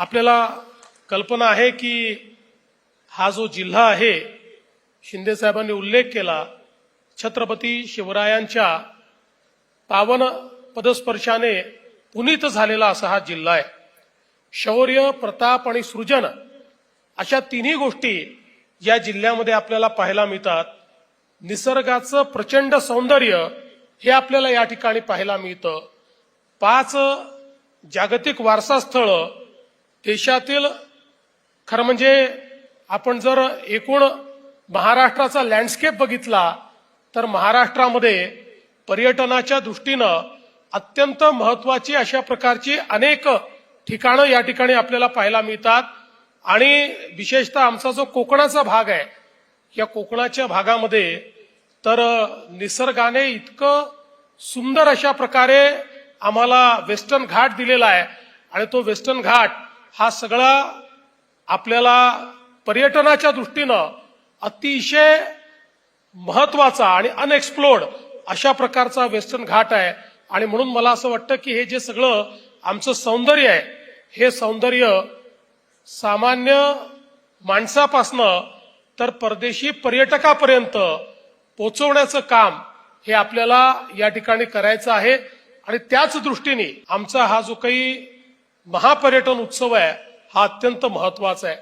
आपल्याला कल्पना आहे की हा जो जिल्हा आहे शिंदे साहेबांनी उल्लेख केला छत्रपती शिवरायांच्या पावन पदस्पर्शाने पुनीत झालेला असा हा जिल्हा आहे. शौर्य प्रताप आणि सृजन अशा तिन्ही गोष्टी या जिल्ह्यामध्ये आपल्याला पाहायला मिळतात. निसर्गाचं प्रचंड सौंदर्य हे आपल्याला या ठिकाणी पाहायला मिळतं. पाच जागतिक वारसास्थळं देशातील खरं म्हणजे आपण जर एकूण महाराष्ट्राचा लँडस्केप बघितला तर महाराष्ट्रामध्ये पर्यटनाच्या दृष्टीनं अत्यंत महत्वाची अशा प्रकारची अनेक ठिकाणं या ठिकाणी आपल्याला पाहायला मिळतात. आणि विशेषतः आमचा जो कोकणाचा भाग आहे या कोकणाच्या भागामध्ये तर निसर्गाने इतकं सुंदर अशा प्रकारे आम्हाला वेस्टर्न घाट दिलेला आहे. आणि तो वेस्टर्न घाट हा सगळा आपल्याला पर्यटनाच्या दृष्टीनं अतिशय महत्त्वाचा आणि अनएक्सप्लोर्ड अशा प्रकारचा वेस्टर्न घाट आहे. आणि म्हणून मला असं वाटतं की हे जे सगळं आमचं सौंदर्य आहे हे सौंदर्य सामान्य माणसापासनं तर परदेशी पर्यटकापर्यंत पोचवण्याचं काम हे आपल्याला या ठिकाणी करायचं आहे. आणि त्याच दृष्टीने आमचा हा जो काही महापर्यटन उत्सव आहे हा अत्यंत महत्त्वाचा आहे.